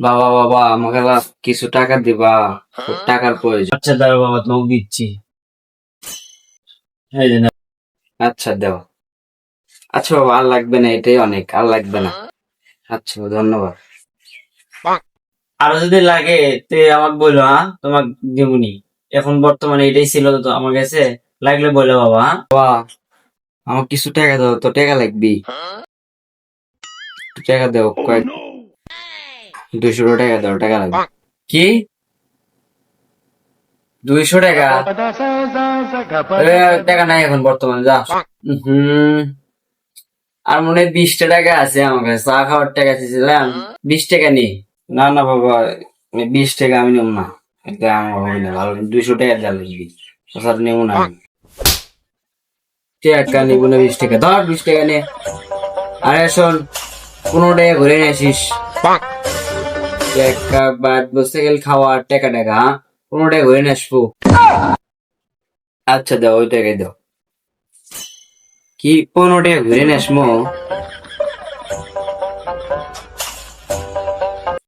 বাবা বাবা আমাকে কিছু টাকা দিবা। খুব টাকার প্রয়োজন। আচ্ছা দাঁড়া বাবা তোমাকে দিচ্ছি। আচ্ছা দাও। আচ্ছা বাবা আর লাগবে না এটাই অনেক আর লাগবে না। আচ্ছা ধন্যবাদ। আরও যদি লাগে তে আমাকে বলো হ্যাঁ? তোমাকে দেবুনি এখন বর্তমানে এটাই ছিল তো আমার কাছে। লাগলে বলো বাবা হ্যাঁ? বাবা আমার কিছু টাকা দাও তো টাকা লাগবি টাকা দাও কয়েক দুইশো টাকা দাও টাকা লাগবে। কি? দুইশো টাকা? টাকা নাই এখন বর্তমানে যা। হুম আর মনে হয় বিশটা টাকা আছে আমার কাছে চা খাওয়ার টাকা চেয়েছিলাম বিশ টাকা নেই না না বাবা বিশ টাকা আমি নেব না। এটা আমার হবে না ভালো দুইশো টাকা দেওয়া লাগবে তাছাড়া নেব না। টাকা নিব না বিশ টাকা। ধর বিশ টাকা নে। আরে শোন পনেরো টাকা ঘুরে নিয়ে এক কাপ বাদ বসে গেল খাওয়া টেকা টেকা পনেরো টাকা ঘুরে হ্যাঁ? আসব আচ্ছা দাও, ওই টাকাই দাও। কি পনেরো টাকা ঘুরে আসব